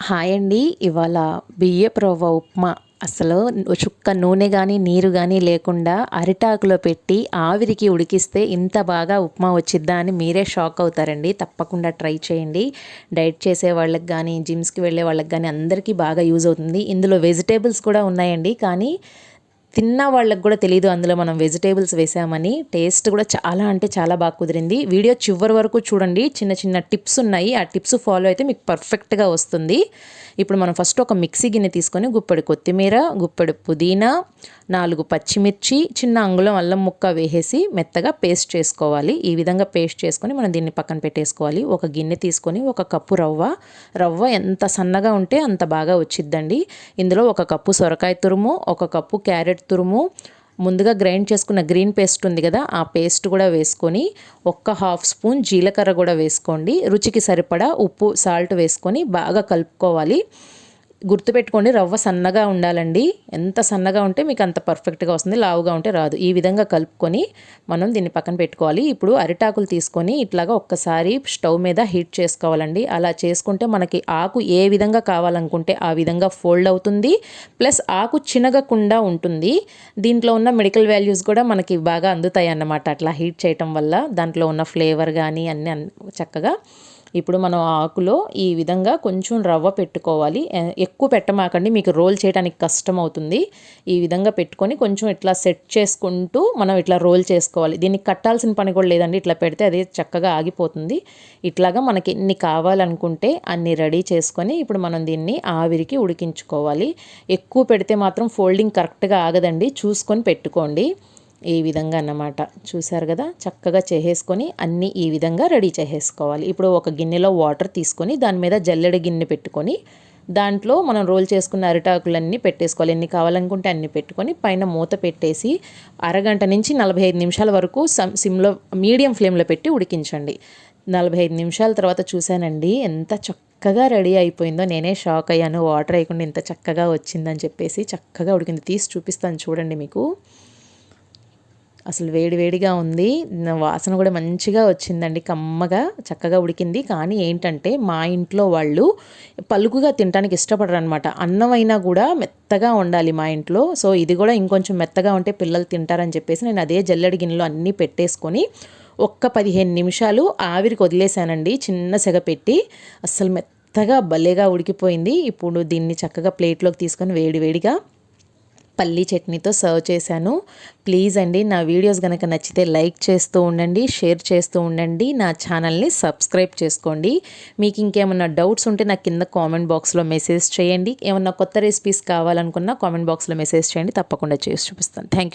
Hi అండి. ఇవాళ బియ్యపు ఉప్మా. అసలు చుక్క నూనె కానీ నీరు కానీ లేకుండా అరిటాకులో పెట్టి ఆవిరికి ఉడికిస్తే ఇంత బాగా ఉప్మా వచ్చిద్దా అని మీరే షాక్ అవుతారండి. తప్పకుండా ట్రై చేయండి. డైట్ చేసే వాళ్ళకి కానీ జిమ్స్కి వెళ్ళే వాళ్ళకి కానీ అందరికీ బాగా యూజ్ అవుతుంది. ఇందులో వెజిటేబుల్స్ కూడా ఉన్నాయండి. కానీ తిన్న వాళ్ళకి కూడా తెలియదు అందులో మనం వెజిటేబుల్స్ వేసామని. టేస్ట్ కూడా చాలా అంటే చాలా బాగా కుదిరింది. వీడియో చివరి వరకు చూడండి. చిన్న చిన్న టిప్స్ ఉన్నాయి. ఆ టిప్స్ ఫాలో అయితే మీకు పర్ఫెక్ట్గా వస్తుంది. ఇప్పుడు మనం ఫస్ట్ ఒక మిక్సీ గిన్నె తీసుకొని గుప్పెడు కొత్తిమీర గుప్పెడు పుదీనా నాలుగు పచ్చిమిర్చి చిన్న అంగుళం అల్లం ముక్క వేసేసి మెత్తగా పేస్ట్ చేసుకోవాలి. ఈ విధంగా పేస్ట్ చేసుకొని మనం దీన్ని పక్కన పెట్టేసుకోవాలి. ఒక గిన్నె తీసుకొని ఒక కప్పు రవ్వ. రవ్వ ఎంత సన్నగా ఉంటే అంత బాగా వచ్చిద్దండి. ఇందులో ఒక కప్పు సొరకాయ తురుము ఒక కప్పు క్యారెట్ తురుము ముందుగా గ్రైండ్ చేసుకున్న గ్రీన్ పేస్ట్ ఉంది కదా ఆ పేస్ట్ కూడా వేసుకొని ఒక్క హాఫ్ స్పూన్ జీలకర్ర కూడా వేసుకోండి. రుచికి సరిపడా ఉప్పు సాల్ట్ వేసుకొని బాగా కలుపుకోవాలి. గుర్తుపెట్టుకోండి రవ్వ సన్నగా ఉండాలండి. ఎంత సన్నగా ఉంటే మీకు అంత పర్ఫెక్ట్గా వస్తుంది లావుగా ఉంటే రాదు. ఈ విధంగా కలుపుకొని మనం దీన్ని పక్కన పెట్టుకోవాలి. ఇప్పుడు అరిటాకులు తీసుకొని ఇట్లాగా ఒక్కసారి స్టవ్ మీద హీట్ చేసుకోవాలండి. అలా చేసుకుంటే మనకి ఆకు ఏ విధంగా కావాలనుకుంటే ఆ విధంగా ఫోల్డ్ అవుతుంది. ప్లస్ ఆకు చినగకుండా ఉంటుంది. దీంట్లో ఉన్న మెడికల్ వాల్యూస్ కూడా మనకి బాగా అందుతాయి అన్నమాట అట్లా హీట్ చేయటం వల్ల దాంట్లో ఉన్న ఫ్లేవర్ కానీ అన్నీ చక్కగా ఇప్పుడు మనం ఆకులో ఈ విధంగా కొంచెం రవ్వ పెట్టుకోవాలి. ఎక్కువ పెట్టమాకండి. మీకు రోల్ చేయడానికి కష్టం అవుతుంది. ఈ విధంగా పెట్టుకొని కొంచెం ఇట్లా సెట్ చేసుకుంటూ మనం ఇట్లా రోల్ చేసుకోవాలి. దీనికి కట్టాల్సిన పని కూడా లేదండి. ఇట్లా పెడితే అది చక్కగా ఆగిపోతుంది. ఇట్లాగా మనకి ఎన్ని కావాలనుకుంటే అన్ని రెడీ చేసుకొని ఇప్పుడు మనం దీన్ని ఆవిరికి ఉడికించుకోవాలి. ఎక్కువ పెడితే మాత్రం ఫోల్డింగ్ కరెక్ట్గా ఆగదండి. చూసుకొని పెట్టుకోండి. ఈ విధంగా అన్నమాట. చూసారు కదా? చక్కగా చేసేసుకొని అన్నీ ఈ విధంగా రెడీ చేసేసుకోవాలి. ఇప్పుడు ఒక గిన్నెలో వాటర్ తీసుకొని దాని మీద జల్లెడ గిన్నె పెట్టుకొని దాంట్లో మనం రోల్ చేసుకున్న అరిటాకులన్నీ పెట్టేసుకోవాలి. ఎన్ని కావాలనుకుంటే అన్ని పెట్టుకొని పైన మూత పెట్టేసి అరగంట నుంచి నలభై ఐదు నిమిషాల వరకు సిమ్లో మీడియం ఫ్లేమ్లో పెట్టి ఉడికించండి. నలభై ఐదు నిమిషాల తర్వాత చూశానండి ఎంత చక్కగా రెడీ అయిపోయిందో. నేనే షాక్ అయ్యాను. వాటర్ అయ్యకుండా ఇంత చక్కగా వచ్చిందని చెప్పేసి చక్కగా ఉడికింది. తీసి చూపిస్తాను చూడండి మీకు. అసలు వేడివేడిగా ఉంది. వాసన కూడా మంచిగా వచ్చిందండి. కమ్మగా చక్కగా ఉడికింది. కానీ ఏంటంటే మా ఇంట్లో వాళ్ళు పలుకుగా తినడానికి ఇష్టపడరు అనమాట అన్నం అయినా కూడా మెత్తగా ఉండాలి మా ఇంట్లో. సో ఇది కూడా ఇంకొంచెం మెత్తగా ఉంటే పిల్లలు తింటారని చెప్పేసి నేను అదే జల్లెడి గిన్నెలో అన్నీ పెట్టేసుకొని ఒక్క పదిహేను నిమిషాలు ఆవిరికి వదిలేశానండి. చిన్న సెగ పెట్టి అస్సలు మెత్తగా భలేగా ఉడికిపోయింది. ఇప్పుడు దీన్ని చక్కగా ప్లేట్లోకి తీసుకొని వేడివేడిగా పల్లీ చట్నీతో సర్వ్ చేశాను. ప్లీజ్ అండి నా వీడియోస్ కనుక నచ్చితే లైక్ చేస్తూ ఉండండి షేర్ చేస్తూ ఉండండి నా ఛానల్ని సబ్స్క్రైబ్ చేసుకోండి. మీకు ఇంకేమన్నా డౌట్స్ ఉంటే నాకు కింద కామెంట్ బాక్స్లో మెసేజ్ చేయండి. ఏమన్నా కొత్త రెసిపీస్ కావాలనుకున్నా కామెంట్ బాక్స్లో మెసేజ్ చేయండి. తప్పకుండా చేసి చూపిస్తాను. థ్యాంక్